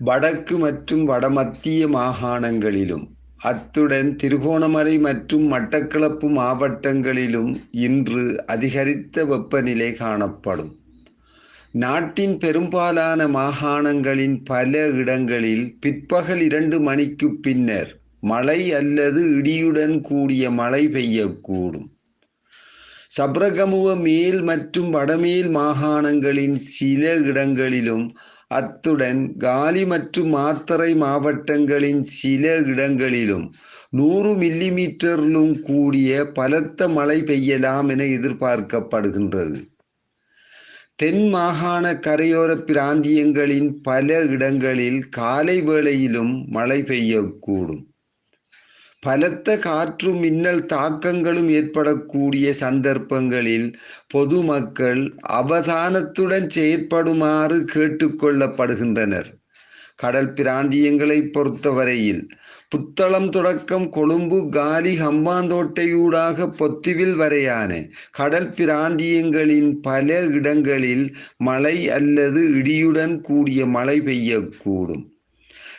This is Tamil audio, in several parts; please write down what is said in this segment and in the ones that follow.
வடக்கு மற்றும் வடமத்திய மாகாணங்களிலும் அத்துடன் திருகோணமலை மற்றும் மட்டக்களப்பு மாவட்டங்களிலும் இன்று அதிகரித்த வெப்பநிலை காணப்படும். நாட்டின் பெரும்பாலான மாகாணங்களின் பல இடங்களில் பிற்பகல் இரண்டு மணிக்கு பின்னர் மழை அல்லது இடியுடன் கூடிய மழை பெய்யக்கூடும். சப்ரகமுவ மேல் மற்றும் வடமேல் மாகாணங்களின் சில இடங்களிலும் அத்துடன் காலி மற்றும் மாத்தறை மாவட்டங்களின் சில இடங்களிலும் நூறு மில்லிமீட்டரிலும் கூடிய பலத்த மழை பெய்யலாம் என எதிர்பார்க்கப்படுகின்றது. தென் மாகாண கரையோர பிராந்தியங்களின் பல இடங்களில் காலை வேளையிலும் மழை பெய்யக்கூடும். பலத்த காற்றும் மின்னல் தாக்கங்களும் ஏற்படக்கூடிய சந்தர்ப்பங்களில் பொதுமக்கள் அவதானத்துடன் செயற்படுமாறு கேட்டுக்கொள்ளப்படுகின்றனர் கடல் பிராந்தியங்களை பொறுத்தவரையில் புத்தளம் தொடக்கம் கொழும்பு காலி ஹம்பாந்தோட்டையூடாக பொத்திவில் வரையான கடல் பிராந்தியங்களின் பல இடங்களில் மழை அல்லது இடியுடன் கூடிய மழை பெய்யக்கூடும்.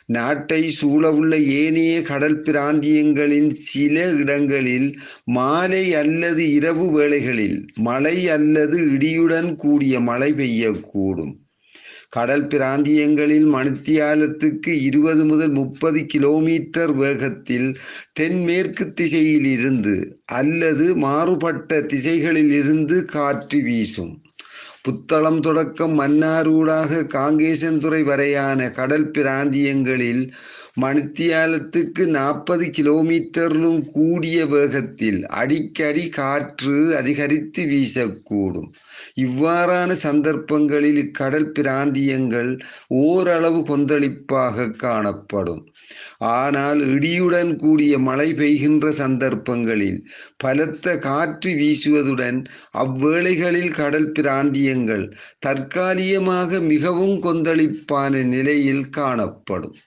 நாட்டை சூழவுள்ள ஏனைய கடல் பிராந்தியங்களின் சில இடங்களில் மாலை அல்லது இரவு வேளைகளில் மழை அல்லது இடியுடன் கூடிய மழை பெய்யக்கூடும். கடல் பிராந்தியங்களில் மணித்தியாலத்துக்கு இருபது முதல் முப்பது கிலோமீட்டர் வேகத்தில் தென்மேற்கு திசையிலிருந்து அல்லது மாறுபட்ட திசைகளில் இருந்து காற்று வீசும். புத்தளம் தொடக்கம் மன்னாரூடாக காங்கேசன்துறை வரையான கடல் பிராந்தியங்களில் மணித்தியாலத்துக்கு நாற்பது கிலோமீட்டரிலும் கூடிய வேகத்தில் அடிக்கடி காற்று அதிகரித்து வீசக்கூடும். இவ்வாறான சந்தர்ப்பங்களில் இக்கடல் பிராந்தியங்கள் ஓரளவு கொந்தளிப்பாக காணப்படும். ஆனால் இடியுடன் கூடிய மழை பெய்கின்ற சந்தர்ப்பங்களில் பலத்த காற்று வீசுவதுடன் அவ்வேளைகளில் கடல் பிராந்தியங்கள் தற்காலிகமாக மிகவும் கொந்தளிப்பான நிலையில் காணப்படும்.